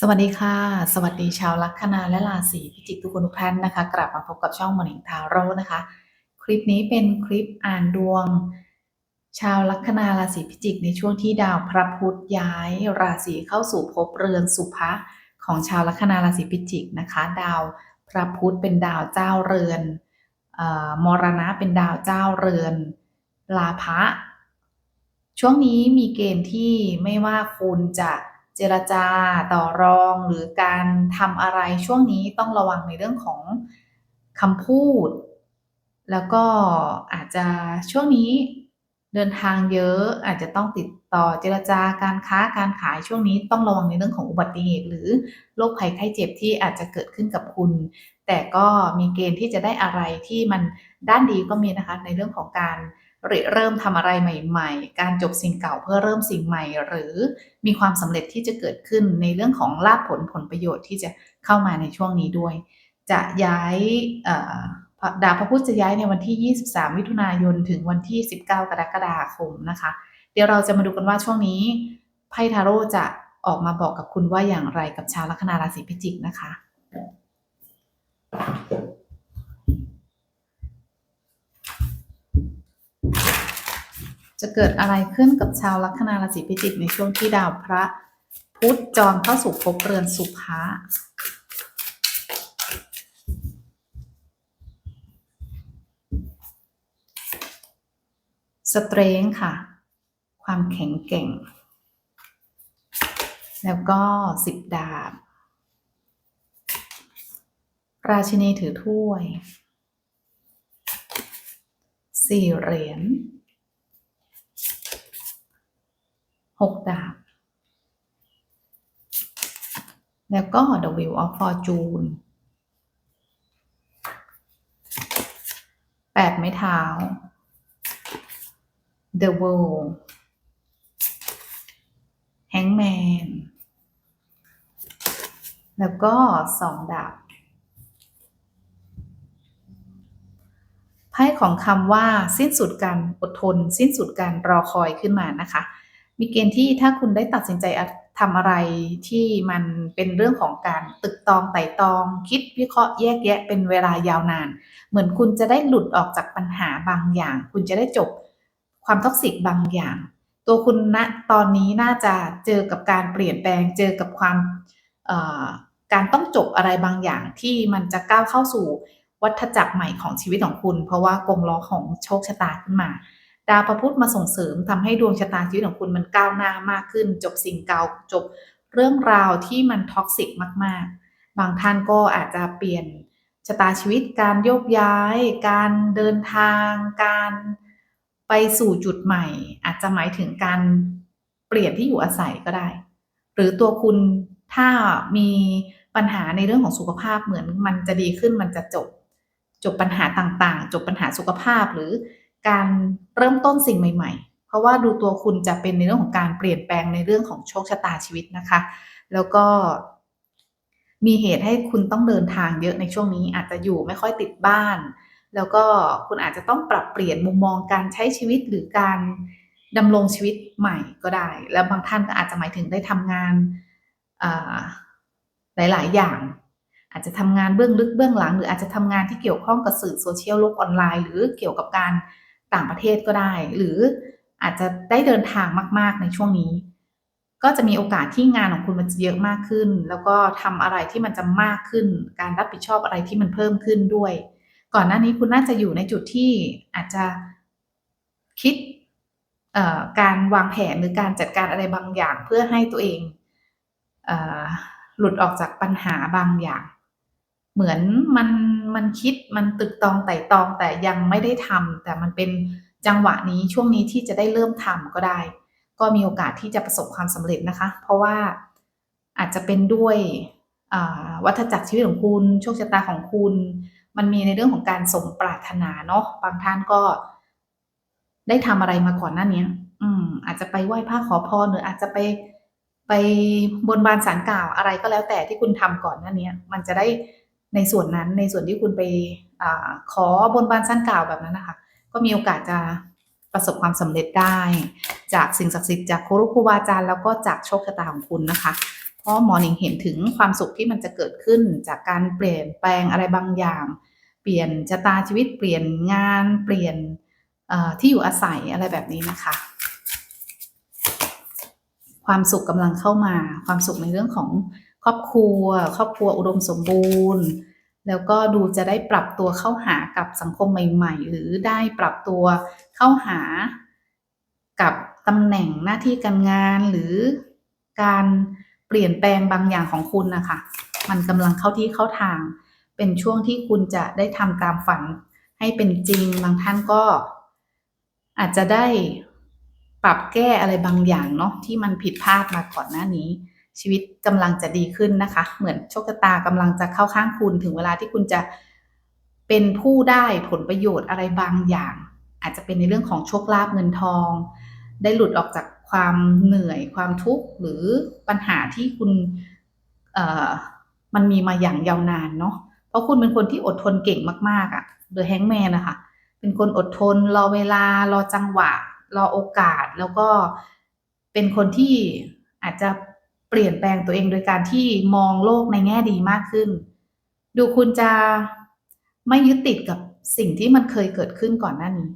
สวัสดีค่ะ สวัสดีชาวลัคนาและราศีพิจิกทุกคนทุกท่านนะคะ กลับมาพบกับช่องมอนิงทาโร่นะคะ คลิปนี้เป็นคลิปอ่านดวง ชาวลัคนาราศีพิจิกในช่วงที่ดาวพระพุธย้าย ราศีเข้าสู่ภพเรือนสุภะของชาวลัคนาราศีพิจิกนะคะ ดาวพระพุธเป็นดาวเจ้าเรือนออมรณะเป็นดาวเจ้าเรือนลาภะช่วงนี้มีเกณฑ์ที่ไม่ว่าคุณจะ เจรจาต่อรองหรือการทำอะไรช่วงนี้ต้องระวังในเรื่องของคำพูด แล้วก็อาจจะช่วงนี้เดินทางเยอะอาจจะต้องติดต่อเจรจาการค้าการขายช่วงนี้ต้องระวังในเรื่องของอุบัติเหตุ หรือโรคภัยไข้เจ็บที่อาจจะเกิดขึ้นกับคุณ แต่ก็มีเกณฑ์ที่จะได้อะไรที่มันด้านดีก็มีนะคะในเรื่องของการ ริเริ่มทำอะไรใหม่ ๆ การจบสิ่งเก่าเพื่อเริ่มสิ่งใหม่ หรือมีความสำเร็จที่จะเกิดขึ้นในเรื่องของลาภผลผลประโยชน์ที่จะเข้ามาในช่วงนี้ด้วย จะย้ายดาวพระพุธจะย้ายในวันที่ 23 มิถุนายน ถึงวันที่ 19 กรกฎาคมนะคะ เดี๋ยวเราจะมาดูกันว่าช่วงนี้ไพ่ทาโร่จะออกมาบอกกับคุณว่าอย่างไรกับชาวลัคนาราศีพิจิกนะคะ จะเกิดอะไรขึ้นกับชาวลัคนาราศีพิจิกในช่วงที่ดาวพระพุธจรเข้าสู่ภพเรือนสุภะสเตรงค่ะ ความแข็งแกร่ง แล้วก็สิบดาบ ราชินีถือถ้วย สี่เหรียญ หกดาบ แล้วก็ The Wheel of Fortune แปดไม้เท้า The World Hangman แล้วก็สองดาบไพ่ของคำว่าสิ้นสุดการอดทน สิ้นสุดการรอคอยขึ้นมานะคะ มีเกณฑ์ที่ถ้าคุณได้ตัดสินใจทำอะไรที่มันเป็นเรื่องของการตึกตองไต่ตอง คิดวิเคราะห์แยกแยะเป็นเวลายาวนาน เหมือนคุณจะได้หลุดออกจากปัญหาบางอย่าง คุณจะได้จบความท็อกซิกบางอย่าง ตัวคุณณตอนนี้น่าจะเจอกับการเปลี่ยนแปลงเจอกับความการต้องจบอะไรบางอย่างที่มันจะก้าวเข้าสู่วัฏจักรใหม่ของชีวิตของคุณ เพราะว่ากงล้อของโชคชะตาขึ้นมา ดาวพระพุธมาส่งเสริมทำให้ดวงชะตาชีวิตของคุณมันก้าวหน้ามากขึ้น จบสิ่งเก่าจบเรื่องราวที่มันท็อกซิกมาก ๆ บางท่านก็อาจจะเปลี่ยนชะตาชีวิตการโยกย้าย การเดินทาง การไปสู่จุดใหม่ อาจจะหมายถึงการเปลี่ยนที่อยู่อาศัยก็ได้ หรือตัวคุณถ้ามีปัญหาในเรื่องของสุขภาพเหมือนมันจะดีขึ้นมันจะจบ จบปัญหาต่างๆ จบปัญหาสุขภาพหรือ การเริ่มต้นสิ่งใหม่ ๆ เพราะว่าดูตัวคุณจะเป็นในเรื่องของการเปลี่ยนแปลงในเรื่องของโชคชะตาชีวิตนะคะ แล้วก็มีเหตุให้คุณต้องเดินทางเยอะในช่วงนี้อาจจะอยู่ไม่ค่อยติดบ้าน แล้วก็คุณอาจจะต้องปรับเปลี่ยนมุมมองการใช้ชีวิตหรือการดำรงชีวิตใหม่ก็ได้ แล้วบางท่านก็อาจจะหมายถึงได้ทำงานหลาย ๆ อย่าง อาจจะทำงานเบื้องลึกเบื้องหลัง หรืออาจจะทำงานที่เกี่ยวข้องกับสื่อโซเชียลโลกออนไลน์ หรือเกี่ยวกับการ ต่างประเทศก็ได้ หรืออาจจะได้เดินทางมาก ๆ ในช่วงนี้ ก็จะมีโอกาสที่งานของคุณมันจะเยอะมากขึ้น แล้วก็ทำอะไรที่มันจะมากขึ้น การรับผิดชอบอะไรที่มันเพิ่มขึ้นด้วย ก่อนหน้านี้คุณน่าจะอยู่ในจุดที่อาจจะคิดการวางแผนหรือการจัดการอะไรบางอย่างเพื่อให้ตัวเองหลุดออกจากปัญหาบางอย่าง เหมือนมันมันคิดมันตึกตองไต่ตองแต่ยังไม่ได้ทำแต่มันเป็นจังหวะนี้ช่วงนี้ที่จะได้เริ่มทำก็ได้ ก็มีโอกาสที่จะประสบความสำเร็จนะคะ เพราะว่าอาจจะเป็นด้วยวัฏจักรชีวิตของคุณโชคชะตาของคุณ มันมีในเรื่องของการสมปรารถนาเนาะบางท่านก็ ได้ทำอะไรมาก่อนหน้านี้อืม อาจจะไปไหว้พระขอพรหรืออาจจะไปไปบนบานสารกล่าวอะไรก็แล้วแต่ที่คุณทำก่อนหน้านี้มันจะได้ ในส่วนนั้นในส่วนที่คุณไปอขอบนบานสารกล่าวแบบนั้นนะคะ ก็มีโอกาสจะประสบความสำเร็จได้ จากสิ่งศักดิ์สิทธิ์จากครูครูบาอาจารย์แล้วก็จากโชคชะตาของคุณนะคะ เพราะหมอหนิงเห็นถึงความสุขที่มันจะเกิดขึ้นจากการเปลี่ยนแปลงอะไรบางอย่าง เปลี่ยนชะตาชีวิตเปลี่ยนงานเปลี่ยนที่อยู่อาศัยอะไรแบบนี้นะคะ ความสุขกำลังเข้ามา ความสุขในเรื่องของ ครอบครัว ครอบครัวอุดมสมบูรณ์ แล้วก็ดูจะได้ปรับตัวเข้าหากับสังคมใหม่ ๆ หรือได้ปรับตัวเข้าหากับตำแหน่งหน้าที่การงานหรือการเปลี่ยนแปลงบางอย่างของคุณนะคะมันกำลังเข้าที่เข้าทาง เป็นช่วงที่คุณจะได้ทำตามฝันให้เป็นจริงบางท่านก็ อาจจะได้ปรับแก้อะไรบางอย่างเนาะที่มันผิดพลาดมาก่อนหน้านี้ ชีวิตกำลังจะดีขึ้นนะคะ เหมือนโชคชะตากำลังจะเข้าข้างคุณถึงเวลาที่คุณจะเป็นผู้ได้ผลประโยชน์อะไรบางอย่าง อาจจะเป็นในเรื่องของโชคลาภเงินทอง ได้หลุดออกจากความเหนื่อยความทุกข์หรือปัญหาที่คุณเอ่อมันมีมาอย่างยาวนานเนาะเพราะคุณเป็นคนที่อดทนเก่งมากๆอะ่ะโดยแฮงแมนนะคะเป็นคนอดทน รอเวลา รอจังหวะ รอโอกาสแล้วก็เป็นคนที่อาจจะ เปลี่ยนแปลงตัวเองโดยการที่มองโลกในแง่ดีมากขึ้น ดูคุณจะไม่ยึดติดกับสิ่งที่มันเคยเกิดขึ้นก่อนหน้านี้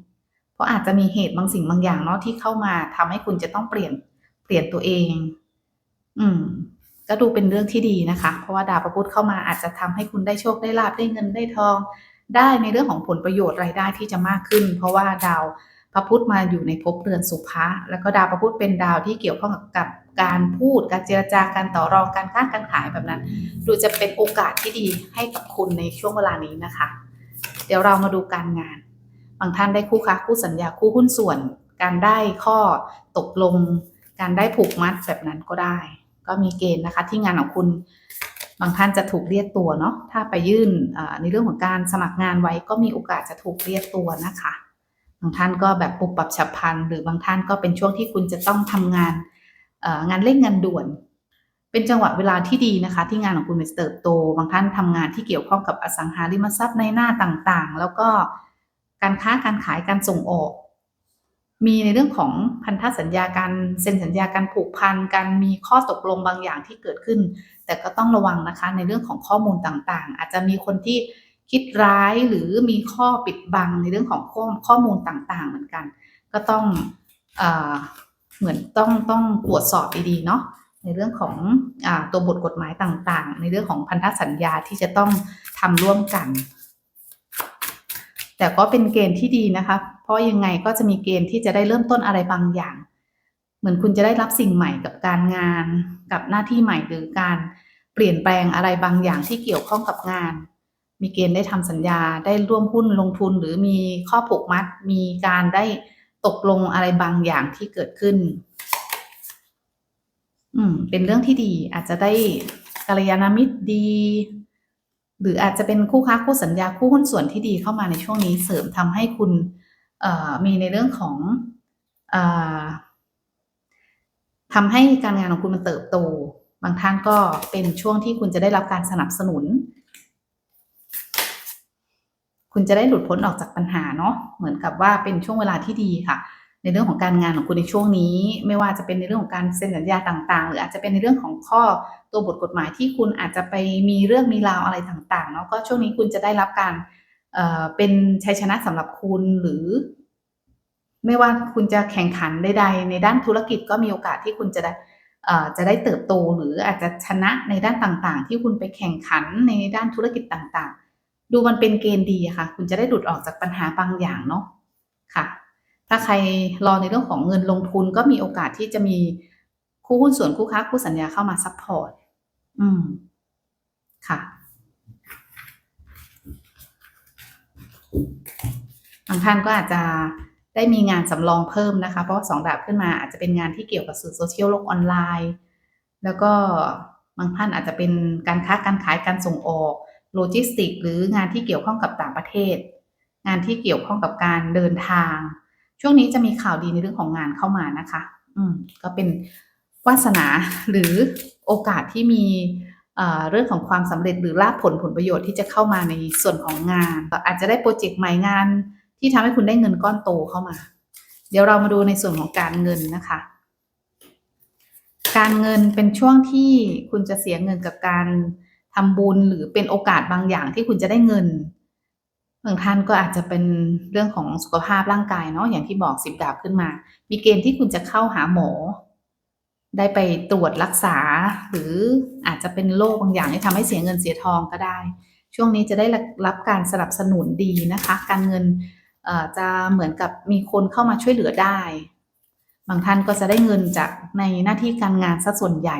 เพราะอาจจะมีเหตุบางสิ่งบางอย่างเนาะที่เข้ามาทำให้คุณจะต้องเปลี่ยนเปลี่ยนตัวเอง อืม ก็ดูเป็นเรื่องที่ดีนะคะ เพราะว่าดาวพระพุธเข้ามาอาจจะทำให้คุณได้โชคได้ลาบได้เงินได้ทอง ได้ในเรื่องของผลประโยชน์รายได้ที่จะมากขึ้น เพราะว่าดาว ระพุธมาอยู่ในภพเรือนสุภะแล้วก็ดาวพระพุธเป็นดาวที่เกี่ยวข้องกับการพูด การเจรจาการต่อรองการค้าการขายแบบนั้น ดูจะเป็นโอกาสที่ดีให้กับคุณในช่วงเวลานี้นะคะ เดี๋ยวเรามาดูการงาน บางท่านได้คู่ค้าคู่สัญญาคู่หุ้นส่วน การได้ข้อตกลง การได้ผูกมัดแบบนั้นก็ได้ ก็มีเกณฑ์นะคะที่งานของคุณบางท่านจะถูกเรียกตัวเนาะถ้าไปยื่นในเรื่องของการสมัครงานไว้ก็มีโอกาสจะถูกเรียกตัวนะคะ บางท่านก็แบบปุบปับฉับพลัน หรือบางท่านก็เป็นช่วงที่คุณจะต้องทำงานงานเร่งงานด่วน เป็นจังหวะเวลาที่ดีนะคะ ที่งานของคุณจะเติบโต บางท่านทำงานที่เกี่ยวข้องกับอสังหาริมทรัพย์ในหน้าต่างๆ แล้วก็การค้าการขายการส่งออก มีในเรื่องของพันธสัญญาการเซ็นสัญญาการผูกพันการมีข้อตกลงบางอย่างที่เกิดขึ้น แต่ก็ต้องระวังนะคะในเรื่องของข้อมูลต่างๆ อาจจะมีคนที่ คิดร้ายหรือมีข้อปิดบังในเรื่องของข้อข้อมูลต่างๆ เหมือนกัน ก็ต้องเอเหมือนต้องต้องตรวจสอบดีๆเนาะในเรื่องของอตัวบทกฎหมายต่างๆ ในเรื่องของพันธสัญญาที่จะต้องทำร่วมกัน แต่ก็เป็นเกณฑ์ที่ดีนะคะ เพราะยังไงก็จะมีเกณฑ์ที่จะได้เริ่มต้นอะไรบางอย่าง เหมือนคุณจะได้รับสิ่งใหม่กับการงาน กับหน้าที่ใหม่หรือการเปลี่ยนแปลงอะไรบางอย่างที่เกี่ยวข้องกับงาน มีเกณฑ์ได้ทำสัญญาได้ร่วมหุ้นลงทุนหรือมีข้อผูกมัด มีการได้ตกลงอะไรบางอย่างที่เกิดขึ้น อืม เป็นเรื่องที่ดี อาจจะได้กัลยาณมิตรดี หรืออาจจะเป็นคู่ค้าคู่สัญญาคู่หุ้นส่วนที่ดีเข้ามาในช่วงนี้เสริมทำให้คุณมีในเรื่องของอทำให้การงานของคุณมันเติบโต บางท่านก็เป็นช่วงที่คุณจะได้รับการสนับสนุน คุณจะได้หลุดพ้นออกจากปัญหาเนาะเหมือนกับว่าเป็นช่วงเวลาที่ดีค่ะ ในเรื่องของการงานของคุณในช่วงนี้ ไม่ว่าจะเป็นในเรื่องของการเซ็นสัญญาต่าง ๆ หรืออาจจะเป็นในเรื่องของข้อตัวบทกฎหมายที่คุณอาจจะไปมีเรื่องมีราวอะไรต่างๆเนาะก็ช่วงนี้คุณจะได้รับการเเป็นชัยชนะสำหรับคุณหรือ ไม่ว่าคุณจะแข่งขันใดๆในด้านธุรกิจก็มีโอกาสที่คุณจะได้จะได้เติบโตหรืออาจจะชนะในด้านต่างๆ ที่คุณไปแข่งขันในด้านธุรกิจต่างๆ ดูมันเป็นเกณฑ์ดีค่ะ คุณจะได้หลุดออกจากปัญหาบางอย่างเนาะค่ะ ถ้าใครรอในเรื่องของเงินลงทุนก็มีโอกาสที่จะมีคู่หุ้นส่วนคู่ค้าคู่สัญญาเข้ามาซัพพอร์ตอืม ค่ะบางท่านก็อาจจะได้มีงานสำรองเพิ่มนะคะ เพราะสองดาบขึ้นมาอาจจะเป็นงานที่เกี่ยวกับสื่อโซเชียลโลกออนไลน์ แล้วก็บางท่านอาจจะเป็นการค้าการขายการส่งออก โลจิสติก หรืองานที่เกี่ยวข้องกับต่างประเทศ งานที่เกี่ยวข้องกับการเดินทาง ช่วงนี้จะมีข่าวดีในเรื่องของงานเข้ามานะคะ อืมก็เป็นวาสนาหรือโอกาสที่มีเรื่องของความสำเร็จหรือลาภผลผลประโยชน์ที่จะเข้ามาในส่วนของงาน อาจจะได้โปรเจกต์ใหม่งาน ที่ทำให้คุณได้เงินก้อนโตเข้ามา เดี๋ยวเรามาดูในส่วนของการเงินนะคะ การเงินเป็นช่วงที่คุณจะเสียเงินกับการ ทำบุญหรือเป็นโอกาสบางอย่างที่คุณจะได้เงินบางท่านก็อาจจะเป็นเรื่องของสุขภาพร่างกายเนาะอย่างที่บอกสิบดาบขึ้นมา มีเกณฑ์ที่คุณจะเข้าหาหมอ ได้ไปตรวจรักษา หรืออาจจะเป็นโรคบางอย่างที่ทำให้เสียเงินเสียทองก็ได้ ช่วงนี้จะได้รับการสนับสนุนดีนะคะ การเงินจะเหมือนกับมีคนเข้ามาช่วยเหลือได้ บางท่านก็จะได้เงินจากในหน้าที่การงานซะส่วนใหญ่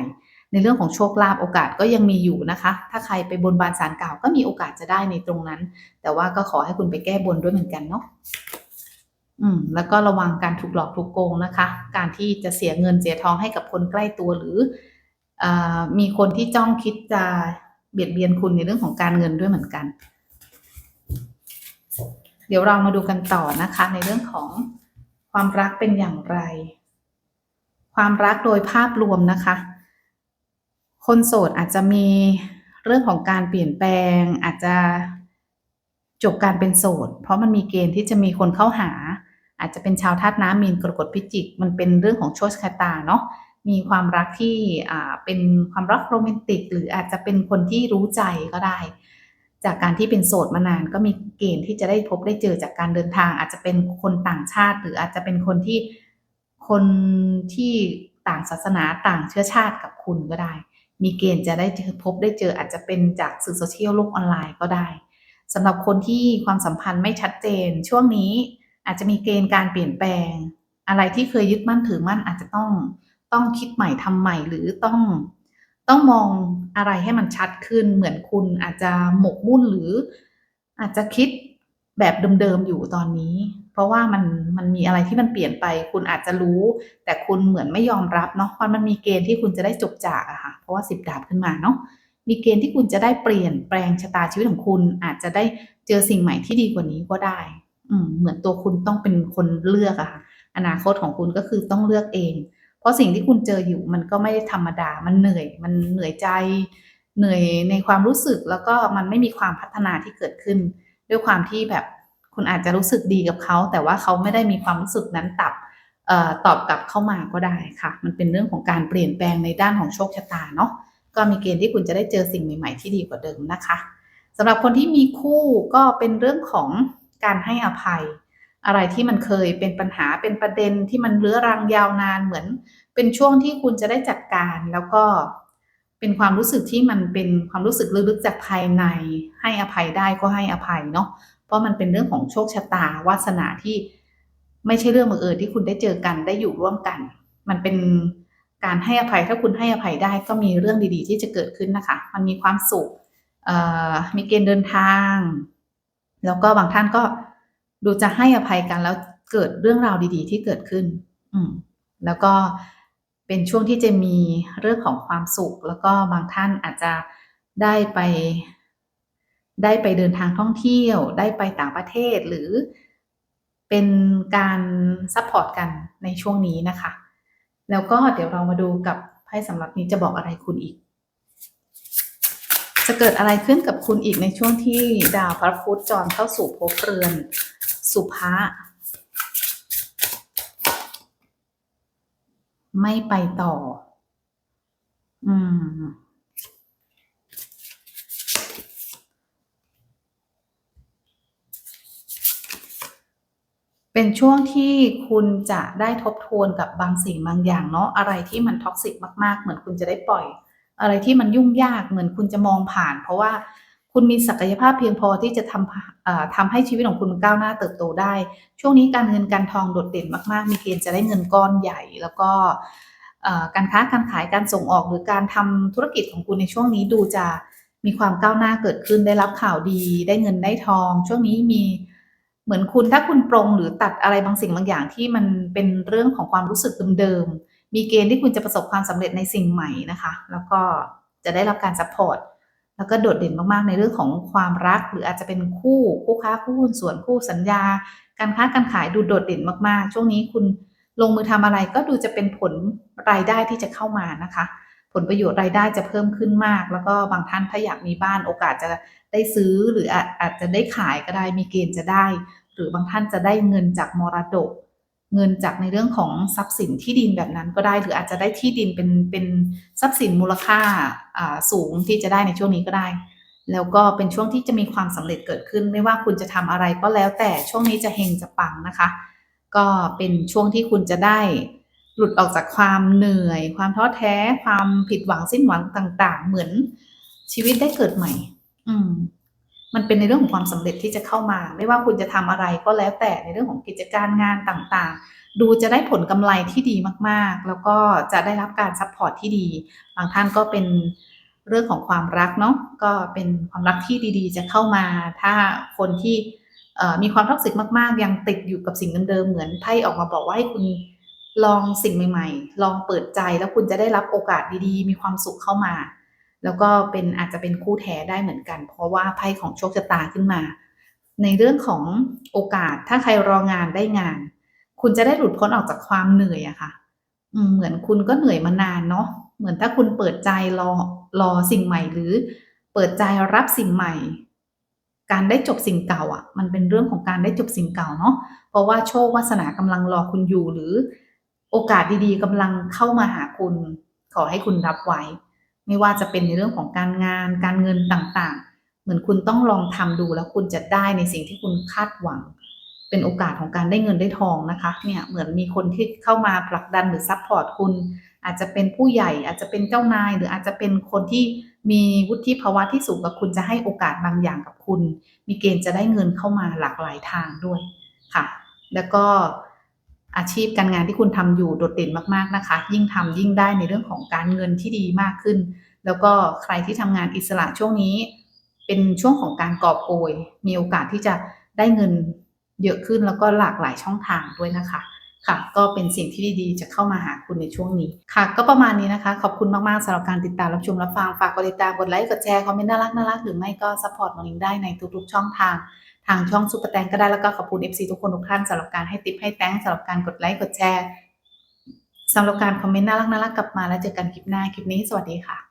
ในเรื่องของโชคลาภโอกาสก็ยังมีอยู่นะคะ ถ้าใครไปบนบานสารกล่าวก็มีโอกาสจะได้ในตรงนั้น แต่ว่าก็ขอให้คุณไปแก้บนด้วยเหมือนกันเนาะอืมแล้วก็ระวังการถูกหลอกถูกโกงนะคะ การที่จะเสียเงินเสียทองให้กับคนใกล้ตัวหรืออมีคนที่จ้องคิดจะเบียดเบียนคุณในเรื่องของการเงินด้วยเหมือนกัน เดี๋ยวเรามาดูกันต่อนะคะ ในเรื่องของความรักเป็นอย่างไร ความรักโดยภาพรวมนะคะ คนโสดอาจจะมีเรื่องของการเปลี่ยนแปลง อาจจะจบการเป็นโสด เพราะมันมีเกณฑ์ที่จะมีคนเข้าหา อาจจะเป็นชาวธาตุน้ำมีนกรกฎพิจิก มันเป็นเรื่องของโชคชะตาเนาะมีความรักที่เป็นความรักโรแมนติก หรืออาจจะเป็นคนที่รู้ใจก็ได้ จากการที่เป็นโสดมานานก็มีเกณฑ์ที่จะได้พบได้เจอจากการเดินทาง อาจจะเป็นคนต่างชาติ หรืออาจจะเป็นคนที่คนที่ต่างศาสนาต่างเชื้อชาติกับคุณก็ได้ มีเกณฑ์จะได้พบได้เจออาจจะเป็นจากสื่อโซเชียลโลกออนไลน์ก็ได้สำหรับคนที่ความสัมพันธ์ไม่ชัดเจน ช่วงนี้อาจจะมีเกณฑ์การเปลี่ยนแปลง อะไรที่เคยยึดมั่นถือมั่นอาจจะต้องต้องคิดใหม่ทำใหม่หรือต้องต้องมองอะไรให้มันชัดขึ้นเหมือนคุณอาจจะหมกมุ่นหรืออาจจะคิดแบบเดิมๆอยู่ตอนนี้ ราะว่ามันมันมีอะไรที่มันเปลี่ยนไป คุณอาจจะรู้ แต่คุณเหมือนไม่ยอมรับเนาะเพราะมันมีเกณฑ์ที่คุณจะได้จบจากอะค่ะเพราะว่าสิบดาบขึ้นมาเนาะมีเกณฑ์ที่คุณจะได้เปลี่ยนแปลงชะตาชีวิตของคุณ อาจจะได้เจอสิ่งใหม่ที่ดีกว่านี้ก็ได้ อืมเหมือนตัวคุณต้องเป็นคนเลือกอะค่ะอนาคตของคุณก็คือต้องเลือกเอง เพราะสิ่งที่คุณเจออยู่มันก็ไม่ได้ธรรมดา มันเหนื่อย มันเหนื่อยใจ เหนื่อยในความรู้สึกแล้วก็มันไม่มีความพัฒนาที่เกิดขึ้น ด้วยความที่แบบ คุณอาจจะรู้สึกดีกับเขา แต่ว่าเขาไม่ได้มีความรู้สึกนั้นตับตอบกลับเข้ามาก็ได้ค่ะ มันเป็นเรื่องของการเปลี่ยนแปลงในด้านของโชคชะตาเนาะก็มีเกณฑ์ที่คุณจะได้เจอสิ่งใหม่ๆที่ดีกว่าเดิมนะคะสำหรับคนที่มีคู่ก็เป็นเรื่องของการให้อภัย อะไรที่มันเคยเป็นปัญหาเป็นประเด็นที่มันเรื้อรังยาวนานเหมือน เป็นช่วงที่คุณจะได้จัดการแล้วก็เป็นความรู้สึกที่มันเป็นความรู้สึกลึกๆจากภายใน ให้อภัยได้ก็ให้อภัยเนาะ เพราะมันเป็นเรื่องของโชคชะตาวาสนาที่ไม่ใช่เรื่องบังเอิญที่คุณได้เจอกันได้อยู่ร่วมกัน มันเป็นการให้อภัยถ้าคุณให้อภัยได้ก็มีเรื่องดีๆ ที่จะเกิดขึ้นนะคะ มันมีความสุขมีเกณฑ์เดินทาง แล้วก็บางท่านก็ดูจะให้อภัยกันแล้วเกิดเรื่องราวดีๆ ที่เกิดขึ้น อืมแล้วก็เป็นช่วงที่จะมีเรื่องของความสุข แล้วก็บางท่านอาจจะได้ไป ได้ไปเดินทางท่องเที่ยว ได้ไปต่างประเทศหรือเป็นการซัพพอร์ตกันในช่วงนี้นะคะ แล้วก็เดี๋ยวเรามาดูกับไพ่สำหรับนี้จะบอกอะไรคุณอีก จะเกิดอะไรขึ้นกับคุณอีกในช่วงที่ดาวพระพุธจรเข้าสู่ภพเรือน สุภะไม่ไปต่อ อืม เป็นช่วงที่คุณจะได้ทบทวนกับบางสิ่งบางอย่างเนาะอะไรที่มันท็อกซิกมากๆ เหมือนคุณจะได้ปล่อย อะไรที่มันยุ่งยากเหมือนคุณจะมองผ่าน เพราะว่าคุณมีศักยภาพเพียงพอที่จะทำทำให้ชีวิตของคุณก้าวหน้าเติบโตได้ ช่วงนี้การเงินการทองโดดเด่นมาก ๆ มีเกณฑ์จะได้เงินก้อนใหญ่ แล้วก็การค้าการขายการส่งออกหรือการทำธุรกิจของคุณในช่วงนี้ดูจะมีความก้าวหน้าเกิดขึ้นได้รับข่าวดี ได้เงินได้ทอง ช่วงนี้มี เหมือนคุณถ้าคุณปรงหรือตัดอะไรบางสิ่งบางอย่างที่มันเป็นเรื่องของความรู้สึกเดิมๆมีเกณฑ์ที่คุณจะประสบความสำเร็จในสิ่งใหม่นะคะ แล้วก็จะได้รับการซัพพอร์ตแล้วก็โดดเด่นมากๆในเรื่องของความรัก หรืออาจจะเป็นคู่คู่ค้าคู่หุ้นส่วนคู่สัญญา การค้าการขายดูโดดเด่นมากๆ ช่วงนี้คุณลงมือทำอะไรก็ดูจะเป็นผลรายได้ที่จะเข้ามานะคะ ผลประโยชน์รายได้จะเพิ่มขึ้นมาก แล้วก็บางท่านถ้าอยากมีบ้านโอกาสจะได้ซื้อหรืออาจจะได้ขายก็ได้มีเกณฑ์จะได้ รือบางท่านจะได้เงินจากมรดก เงินจากในเรื่องของทรัพย์สินที่ดินแบบนั้นก็ได้ หรืออาจจะได้ที่ดินเป็นเป็นทรัพย์สินมูลค่าสูงที่จะได้ในช่วงนี้ก็ได้ แล้วก็เป็นช่วงที่จะมีความสำเร็จเกิดขึ้น ไม่ว่าคุณจะทำอะไรก็แล้วแต่ช่วงนี้จะเฮงจะปังนะคะ ก็เป็นช่วงที่คุณจะได้หลุดออกจากความเหนื่อย ความท้อแท้ ความผิดหวังสิ้นหวังต่าง ๆ เหมือนชีวิตได้เกิดใหม่ อืม มันเป็นในเรื่องของความสำเร็จที่จะเข้ามา ไม่ว่าคุณจะทำอะไรก็แล้วแต่ในเรื่องของกิจการงานต่างๆ ดูจะได้ผลกำไรที่ดีมากๆ แล้วก็จะได้รับการซัพพอร์ตที่ดี บางท่านก็เป็นเรื่องของความรักเนาะก็เป็นความรักที่ดีๆ จะเข้ามา ถ้าคนที่มีความท็อกซิกมากๆ ยังติดอยู่กับสิ่งเดิมๆเหมือนไพ่ออกมาบอกว่าให้คุณลองสิ่งใหม่ ๆ ลองเปิดใจแล้วคุณจะได้รับโอกาสดีๆ มีความสุขเข้ามา แล้วก็เป็นอาจจะเป็นคู่แท้ได้เหมือนกัน เพราะว่าไพ่ของโชคชะตาขึ้นมา ในเรื่องของโอกาสถ้าใครรองานได้งาน คุณจะได้หลุดพ้นออกจากความเหนื่อยอะค่ะเหมือนคุณก็เหนื่อยมานานเนาะเหมือนถ้าคุณเปิดใจรอรอสิ่งใหม่หรือ เปิดใจรับสิ่งใหม่ การได้จบสิ่งเก่าอะ มันเป็นเรื่องของการได้จบสิ่งเก่าเนาะเพราะว่าโชควาสนากำลังรอคุณอยู่หรือ โอกาสดีๆกำลังเข้ามาหาคุณ ขอให้คุณรับไว้ ไม่ว่าจะเป็นในเรื่องของการงาน การเงินต่างๆ เหมือนคุณต้องลองทำดูแล้วคุณจะได้ในสิ่งที่คุณคาดหวัง เป็นโอกาสของการได้เงินได้ทองนะคะ เนี่ยเหมือนมีคนที่เข้ามาผลักดันหรือซัพพอร์ตคุณ อาจจะเป็นผู้ใหญ่ อาจจะเป็นเจ้านาย หรืออาจจะเป็นคนที่มีวุฒิภาวะที่สูงกับคุณจะให้โอกาสบางอย่างกับคุณ มีเกณฑ์จะได้เงินเข้ามาหลากหลายทางด้วยค่ะ แล้วก็ อาชีพการงานที่คุณทำอยู่โดดเด่นมากๆนะคะ ยิ่งทำยิ่งได้ในเรื่องของการเงินที่ดีมากขึ้น แล้วก็ใครที่ทำงานอิสระช่วงนี้ เป็นช่วงของการกอบโกย มีโอกาสที่จะได้เงินเยอะขึ้นแล้วก็หลากหลายช่องทางด้วยนะคะค่ะก็เป็นสิ่งที่ดีๆ จะเข้ามาหาคุณในช่วงนี้ค่ะ ก็ประมาณนี้นะคะ ขอบคุณมากๆสำหรับการติดตามรับชมรับฟังฝากกดติดตามกดไลค์กดแชร์คอมเมนต์น่ารักน่ารักหรือไม่ก็ซัพพอร์ตน้องลิงได้ในทุกๆช่องทาง ทางช่องซุปเปอร์แตงก็ได้แล้วก็ขอบคุณ FC ทุกคนทุกท่านสำหรับการให้ติปให้แตงสำหรับการกดไลค์กดแชร์สำหรับการคอมเมนต์น่ารักน่ารักกลับมาแล้วเจอกันคลิปหน้าคลิปนี้สวัสดีค่ะ